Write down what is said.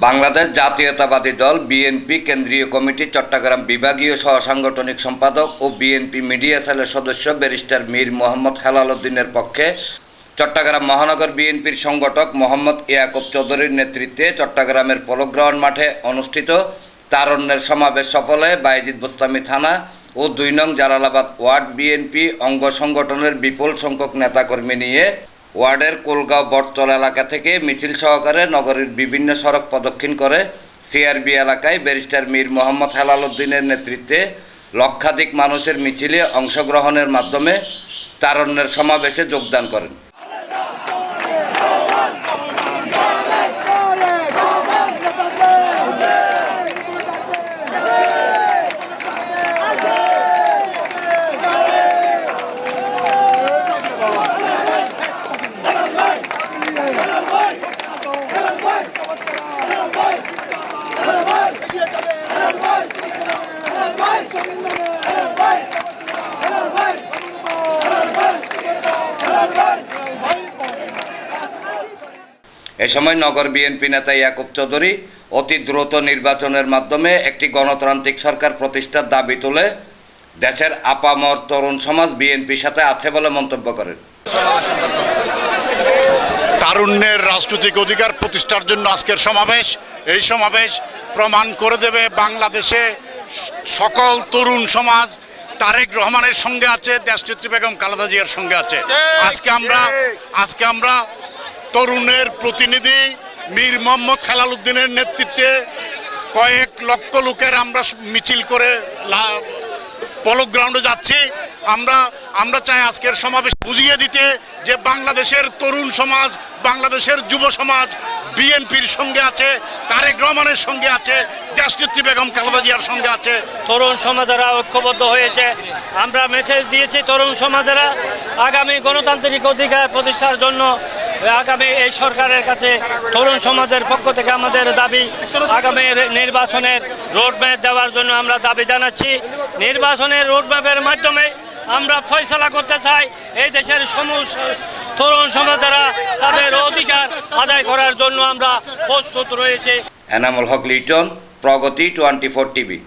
বাংলাদেশ জাতীয়তাবাদী দল বিএনপি কেন্দ্রীয় কমিটি চট্টগ্রাম বিভাগীয় সহ সাংগঠনিক সম্পাদক ও বিএনপি মিডিয়া সেলের সদস্য ব্যারিস্টার মীর মোহাম্মদ হেলাল উদ্দিনের পক্ষে চট্টগ্রাম মহানগর বিএনপির সংগঠক মোহাম্মদ ইয়াকুব চৌধুরীর নেতৃত্বে চট্টগ্রামের পলগ্রহণ মাঠে অনুষ্ঠিত তারণ্যের সমাবেশ সফলে বাইজিদ বোস্তামি থানা ও দুই নং জালালাবাদ ওয়ার্ড বিএনপি অঙ্গ সংগঠনের বিপুল সংখ্যক নেতাকর্মী নিয়ে ওয়ার্ডের কোলগাঁও বটতল এলাকা থেকে মিছিল সহকারে নগরীর বিভিন্ন সড়ক প্রদক্ষিণ করে সিআরবি এলাকায় ব্যারিস্টার মীর মোহাম্মদ হেলাল উদ্দিনের নেতৃত্বে লক্ষাধিক মানুষের মিছিলে অংশগ্রহণের মাধ্যমে তারণ্যের সমাবেশে যোগদান করেন। এ সময় নগর বিএনপি নেতা ইয়াকুব চৌধুরী অতি দ্রুত নির্বাচনের মাধ্যমে একটি গণতান্ত্রিক সরকার প্রতিষ্ঠার দাবি তুলে দেশের আপামর তরুণ সমাজ বিএনপির সাথে আছে বলে মন্তব্য করেন। তারুণ্যের রাজনৈতিক অধিকার প্রতিষ্ঠার জন্য আজকের সমাবেশ, এই সমাবেশ প্রমাণ করে দেবে বাংলাদেশে সকল তরুণ সমাজ তারেক রহমানের সঙ্গে আছে দেশনেত্রী বেগম কালাদা জিয়ার সঙ্গে আছে। আজকে আমরা আজকে আমরা তরুণের প্রতিনিধি মীর মোহাম্মদ খালাল উদ্দিনের নেতৃত্বে কয়েক লক্ষ লোকের আমরা মিছিল করে পলক গ্রাউন্ডে যাচ্ছি। আমরা আমরা চাই আজকের সমাবেশ বুঝিয়ে দিতে যে বাংলাদেশের তরুণ সমাজ, বাংলাদেশের যুব সমাজ, বিএনপির সঙ্গে আছে, তারেক রহমানের সঙ্গে আছে, দেশনেত্রী বেগম খালেদা জিয়ার সঙ্গে আছে। তরুণ সমাজেরা ঐক্যবদ্ধ হয়েছে। আমরা মেসেজ দিয়েছি তরুণ সমাজেরা আগামী গণতান্ত্রিক অধিকার প্রতিষ্ঠার জন্য, আগামী এই সরকারের কাছে তরুণ সমাজের পক্ষ থেকে আমাদের দাবি, আগামী নির্বাচনের রোডম্যাপ দেওয়ার জন্য আমরা দাবি জানাচ্ছি। নির্বাচনের রোডম্যাপের মাধ্যমে আমরা ফয়সলা করতে চাই, এই দেশের সমস্ত তরুণ সমাজেরা তাদের অধিকার আদায় করার জন্য আমরা প্রস্তুত রয়েছে। Enamul Haque Liton, Pragati twenty four TV.